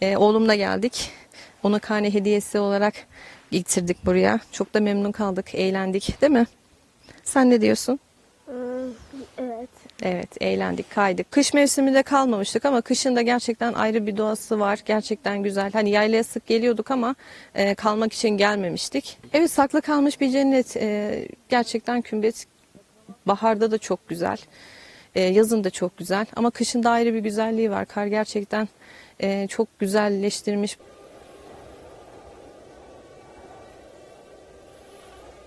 Ee, oğlumla geldik. Ona karne hediyesi olarak getirdik buraya. Çok da memnun kaldık, eğlendik değil mi? Sen ne diyorsun? Evet. Evet, eğlendik, kaydık. Kış mevsiminde kalmamıştık ama kışın da gerçekten ayrı bir doğası var. Gerçekten güzel. Hani yaylaya sık geliyorduk ama e, kalmak için gelmemiştik. Evet, saklı kalmış bir cennet. E, gerçekten kümbet baharda da çok güzel. E, yazın da çok güzel. Ama kışın da ayrı bir güzelliği var. Kar gerçekten e, çok güzelleştirmiş.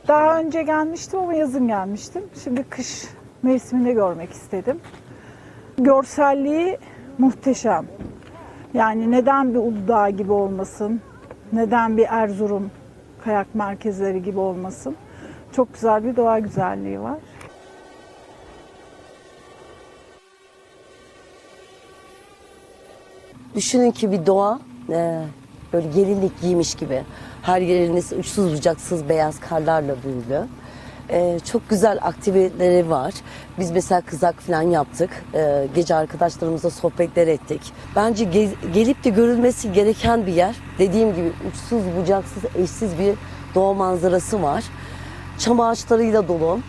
Daha önce gelmiştim ama yazın gelmiştim. Şimdi kış mevsiminde görmek istedim. Görselliği muhteşem. Yani neden bir Uludağ gibi olmasın? Neden bir Erzurum kayak merkezleri gibi olmasın? Çok güzel bir doğa güzelliği var. Düşünün ki bir doğa e, böyle gelinlik giymiş gibi. Her yeriniz uçsuz bucaksız beyaz karlarla büyülü. E, çok güzel aktiviteleri var. Biz mesela kızak falan yaptık. E, gece arkadaşlarımızla sohbetler ettik. Bence gez- gelip de görülmesi gereken bir yer. Dediğim gibi uçsuz bucaksız eşsiz bir doğa manzarası var. Çam ağaçlarıyla dolu.